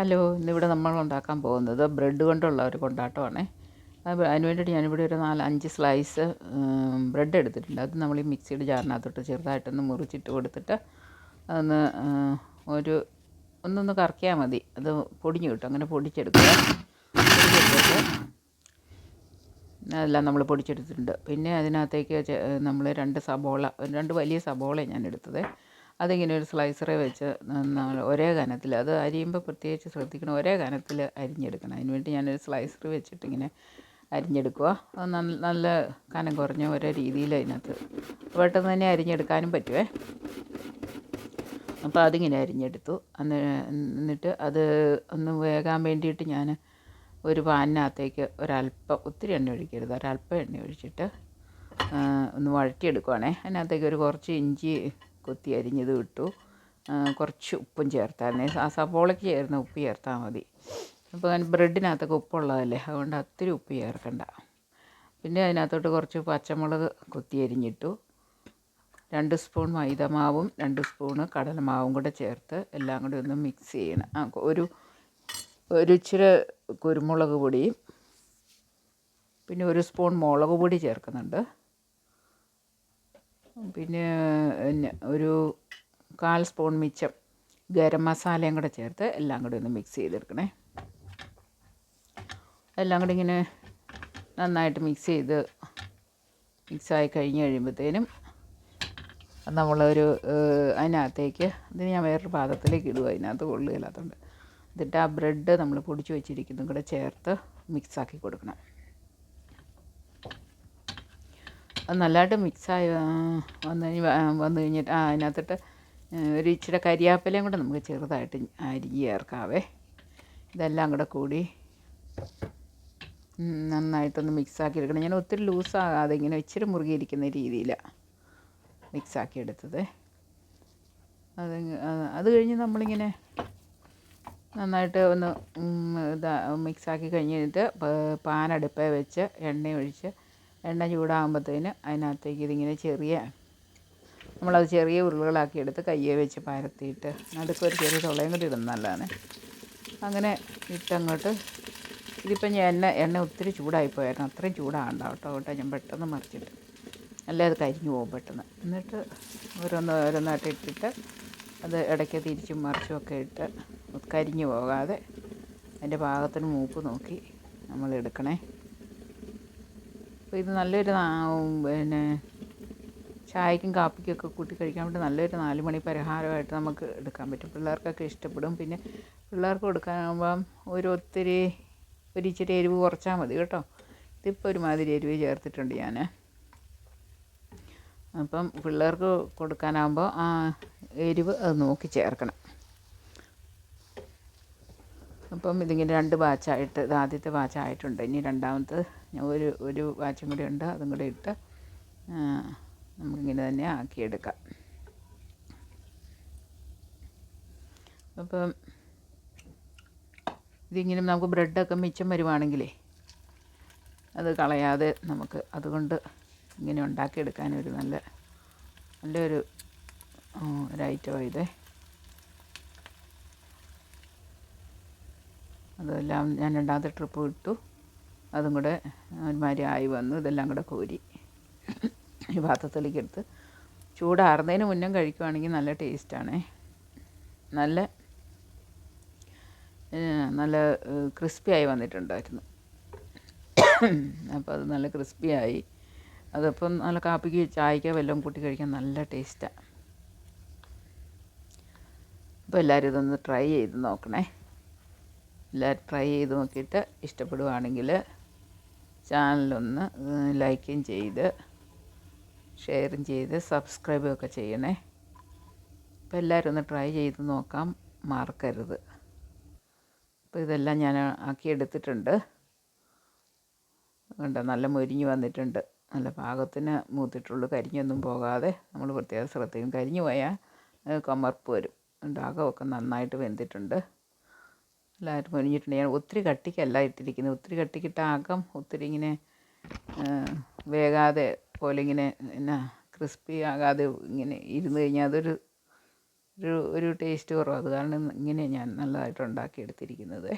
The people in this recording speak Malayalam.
ഹലോ ഇന്നിവിടെ നമ്മൾ ഉണ്ടാക്കാൻ പോകുന്നത് ബ്രെഡ് കൊണ്ടുള്ള ഒരു കൊണ്ടാട്ടമാണേ. അത് അതിന് വേണ്ടിയിട്ട് ഞാനിവിടെ ഒരു നാല് അഞ്ച് സ്ലൈസ് ബ്രെഡ് എടുത്തിട്ടുണ്ട്. അത് നമ്മൾ ഈ മിക്സിയുടെ ജാറിനകത്തോട്ട് ചെറുതായിട്ടൊന്ന് മുറിച്ചിട്ട് കൊടുത്തിട്ട് അതൊന്ന് ഒരു ഒന്നൊന്ന് കറക്കിയാൽ മതി. അത് പൊടിഞ്ഞു കിട്ടും. അങ്ങനെ പൊടിച്ചെടുക്കുക അതെല്ലാം നമ്മൾ പൊടിച്ചെടുത്തിട്ടുണ്ട്. പിന്നെ അതിനകത്തേക്ക് നമ്മൾ രണ്ട് സബോള രണ്ട് വലിയ സബോളയാണ് ഞാൻ എടുത്തത്. അതിങ്ങനെ ഒരു സ്ലൈസറെ വെച്ച് ഒരേ കനത്തിൽ അത് അരിയുമ്പോൾ പ്രത്യേകിച്ച് ശ്രദ്ധിക്കണം ഒരേ കനത്തിൽ അരിഞ്ഞെടുക്കണം. അതിന് വേണ്ടി ഞാനൊരു സ്ലൈസർ വെച്ചിട്ടിങ്ങനെ അരിഞ്ഞെടുക്കുക. അത് നല്ല കനം കുറഞ്ഞ ഒരേ രീതിയിൽ അതിനകത്ത് പെട്ടെന്ന് തന്നെ അരിഞ്ഞെടുക്കാനും പറ്റുമേ അപ്പോൾ അതിങ്ങനെ അരിഞ്ഞെടുത്തു. എന്നിട്ട് അത് ഒന്ന് വേകാൻ വേണ്ടിയിട്ട് ഞാൻ ഒരു പാനിനകത്തേക്ക് ഒരല്പം ഒത്തിരി എണ്ണ ഒഴിക്കരുത്. ഒരല്പം എണ്ണ ഒഴിച്ചിട്ട് ഒന്ന് വഴറ്റിയെടുക്കുവാണേ. അതിനകത്തേക്ക് ഒരു കുറച്ച് ഇഞ്ചി കൊത്തി അരിഞ്ഞത് ഇട്ടു കുറച്ച് ഉപ്പും ചേർത്തായിരുന്നേ. ആ സവോളയ്ക്ക് ചേർന്ന ഉപ്പ് ചേർത്താൽ മതി. അപ്പോൾ ബ്രെഡിനകത്തൊക്കെ ഉപ്പുള്ളതല്ലേ അതുകൊണ്ട് അത്തിരി ഉപ്പ് ചേർക്കണ്ട. പിന്നെ അതിനകത്തോട്ട് കുറച്ച് പച്ചമുളക് കൊത്തി അരിഞ്ഞിട്ടു. രണ്ട് സ്പൂൺ മൈദമാവും രണ്ട് സ്പൂണ് കടലമാവും കൂടെ ചേർത്ത് എല്ലാം കൂടി ഒന്ന് മിക്സ് ചെയ്യണം. ആ ഒരു ഒരു ഇച്ചിരി കുരുമുളക് പൊടിയും പിന്നെ ഒരു സ്പൂൺ മുളക് പൊടി ചേർക്കുന്നുണ്ട്. പിന്നെ പിന്നെ ഒരു കാൽ സ്പൂൺ മിച്ചം ഗരം മസാലയും കൂടെ ചേർത്ത് എല്ലാം കൂടി ഒന്ന് മിക്സ് ചെയ്തെടുക്കണേ. എല്ലാം കൂടി ഇങ്ങനെ നന്നായിട്ട് മിക്സ് ചെയ്ത് മിക്സായി കഴിഞ്ഞ് കഴിയുമ്പോഴത്തേനും നമ്മളൊരു അതിനകത്തേക്ക് ഇതിന് ഞാൻ വേറൊരു പാത്രത്തിലേക്ക് ഇടുക അതിനകത്ത് കൊള്ളുകയില്ലാത്തതുകൊണ്ട്. എന്നിട്ട് ആ ബ്രെഡ് നമ്മൾ പൊടിച്ച് വെച്ചിരിക്കുന്നതും കൂടെ ചേർത്ത് മിക്സാക്കി കൊടുക്കണം. അത് നല്ലതായിട്ട് മിക്സായി വന്നു കഴിഞ്ഞ് വന്നു കഴിഞ്ഞിട്ട് ആ അതിനകത്തിട്ട് ഒരു ഇച്ചിരി കരിയാപ്പിലയും കൂടെ നമുക്ക് ചെറുതായിട്ട് അരിഞ്ഞ് ചേർക്കാവേ. ഇതെല്ലാം കൂടെ കൂടി നന്നായിട്ടൊന്ന് മിക്സാക്കി എടുക്കണം ഞാൻ ഒത്തിരി ലൂസാകാതെ ഇങ്ങനെ ഇച്ചിരി മുറുകിയിരിക്കുന്ന രീതിയിലാണ് മിക്സാക്കി എടുത്തത് അത് അത് കഴിഞ്ഞ് നമ്മളിങ്ങനെ നന്നായിട്ട് ഒന്ന് ഇതാ മിക്സാക്കി കഴിഞ്ഞിട്ട് പാനടുപ്പേ വെച്ച് എണ്ണ ഒഴിച്ച് എണ്ണ ചൂടാകുമ്പോഴത്തേന് അതിനകത്തേക്ക് ഇതിങ്ങനെ ചെറിയ നമ്മളത് ചെറിയ ഉരുളകളാക്കി എടുത്ത് കയ്യെ വെച്ച് പരത്തിയിട്ട് നടുക്കൊരു ചെറിയ തുളയും കൂടി ഇടുന്ന നല്ലതാണ്. അങ്ങനെ ഇട്ടങ്ങോട്ട് ഇതിപ്പം ഞാൻ എണ്ണ എണ്ണ ഒത്തിരി ചൂടായിപ്പോയായിരുന്നു. അത്രയും ചൂടാകണ്ട കേട്ടോ കേട്ടോ. ഞാൻ പെട്ടെന്ന് മറിച്ചിട്ട്. അല്ലേ അത് കരിഞ്ഞു പോകും പെട്ടെന്ന്. എന്നിട്ട് ഓരോന്ന് ഓരോന്നായിട്ട് ഇട്ടിട്ട് അത് ഇടയ്ക്ക് തിരിച്ചും മറിച്ചും ഒക്കെ ഇട്ട് കരിഞ്ഞു പോകാതെ അതിന്റെ പാകത്തിന് മൂപ്പ് നോക്കി നമ്മൾ എടുക്കണേ. അപ്പോൾ ഇത് നല്ലൊരു പിന്നെ ചായക്കും കാപ്പിക്കൊക്കെ കൂട്ടി കഴിക്കാൻ വേണ്ടി നല്ലൊരു നാല് മണി പരിഹാരമായിട്ട് നമുക്ക് എടുക്കാൻ പറ്റും. പിള്ളേർക്കൊക്കെ ഇഷ്ടപ്പെടും. പിന്നെ പിള്ളേർക്ക് കൊടുക്കാനാകുമ്പം ഒരു ഒത്തിരി ഒരു ഇച്ചിരി എരിവ് കുറച്ചാൽ മതി കേട്ടോ. ഇതിപ്പോൾ ഒരുമാതിരി എരിവ് ചേർത്തിട്ടുണ്ട് ഞാൻ അപ്പം പിള്ളേർക്ക് കൊടുക്കാനാകുമ്പോൾ ആ എരിവ് അത് നോക്കി ചേർക്കണം. അപ്പം ഇതിങ്ങനെ രണ്ട് ബാച്ചായിട്ട് ഇത് ആദ്യത്തെ ബാച്ചായിട്ടുണ്ട് ഇനി രണ്ടാമത്തെ ഒരു ഒരു ബാച്ചും കൂടി ഉണ്ട്. അതും കൂടി ഇട്ട് നമുക്കിങ്ങനെ തന്നെ ആക്കിയെടുക്കാം. അപ്പം ഇതിങ്ങനെ നമുക്ക് ബ്രെഡൊക്കെ മിച്ചം വരുവാണെങ്കിലേ അത് കളയാതെ നമുക്ക് അതുകൊണ്ട് ഇങ്ങനെ ഉണ്ടാക്കിയെടുക്കാനൊരു നല്ല നല്ലൊരു ഒരു ഐറ്റമാണ് ഇത്. അതെല്ലാം ഞാൻ രണ്ടാമത്തെ ട്രിപ്പ് ഇട്ടു അതും കൂടെ ഒരുമാതിരി ആയി വന്നു. ഇതെല്ലാം കൂടെ കോരി ഈ പാത്രത്തിലേക്ക് എടുത്ത് ചൂടാറുന്നതിന് മുന്നേ കഴിക്കുവാണെങ്കിൽ നല്ല ടേസ്റ്റാണ് നല്ല നല്ല ക്രിസ്പി ആയി വന്നിട്ടുണ്ടായിരുന്നു. അപ്പോൾ അത് നല്ല ക്രിസ്പി ആയി. അതപ്പം നല്ല കാപ്പിക്ക് ചായക്ക വല്ലതും കൂട്ടി കഴിക്കാൻ നല്ല ടേസ്റ്റാണ് അപ്പോൾ എല്ലാവരും ഇതൊന്ന് ട്രൈ ചെയ്ത് നോക്കണേ. എല്ലാവരും ട്രൈ ചെയ്ത് നോക്കിയിട്ട് ഇഷ്ടപ്പെടുവാണെങ്കിൽ ചാനലൊന്ന് ലൈക്കും ചെയ്ത് ഷെയറും ചെയ്ത് സബ്സ്ക്രൈബും ഒക്കെ ചെയ്യണേ. അപ്പോൾ എല്ലാവരും ഒന്ന് ട്രൈ ചെയ്ത് നോക്കാം മറക്കരുത്. അപ്പോൾ ഇതെല്ലാം ഞാൻ ആക്കിയെടുത്തിട്ടുണ്ട് കണ്ടോ നല്ല മൊരിഞ്ഞ് വന്നിട്ടുണ്ട്. നല്ല പാകത്തിന് മൂത്തിട്ടുള്ളൂ കരിഞ്ഞൊന്നും പോകാതെ. നമ്മൾ പ്രത്യേകം ശ്രദ്ധിക്കും കരിഞ്ഞു പോയാൽ കമർപ്പ് വരും. ഉണ്ടാകമൊക്കെ നന്നായിട്ട് വെന്തിട്ടുണ്ട്. എല്ലാവരും മൊരിഞ്ഞിട്ടുണ്ട് ഞാൻ ഒത്തിരി കട്ടിക്കല്ല ഇട്ടിരിക്കുന്നത്. ഒത്തിരി കട്ടിക്കിട്ട ആകം ഒത്തിരി ഇങ്ങനെ വേകാതെ പോലെ ഇങ്ങനെ എന്നാ ക്രിസ്പി ആകാതെ ഇങ്ങനെ ഇരുന്ന് കഴിഞ്ഞാൽ അതൊരു ഒരു ഒരു ടേസ്റ്റ് കുറവ്. അത് കാരണം ഇങ്ങനെ ഞാൻ നല്ലതായിട്ട് ഉണ്ടാക്കിയെടുത്തിരിക്കുന്നത്.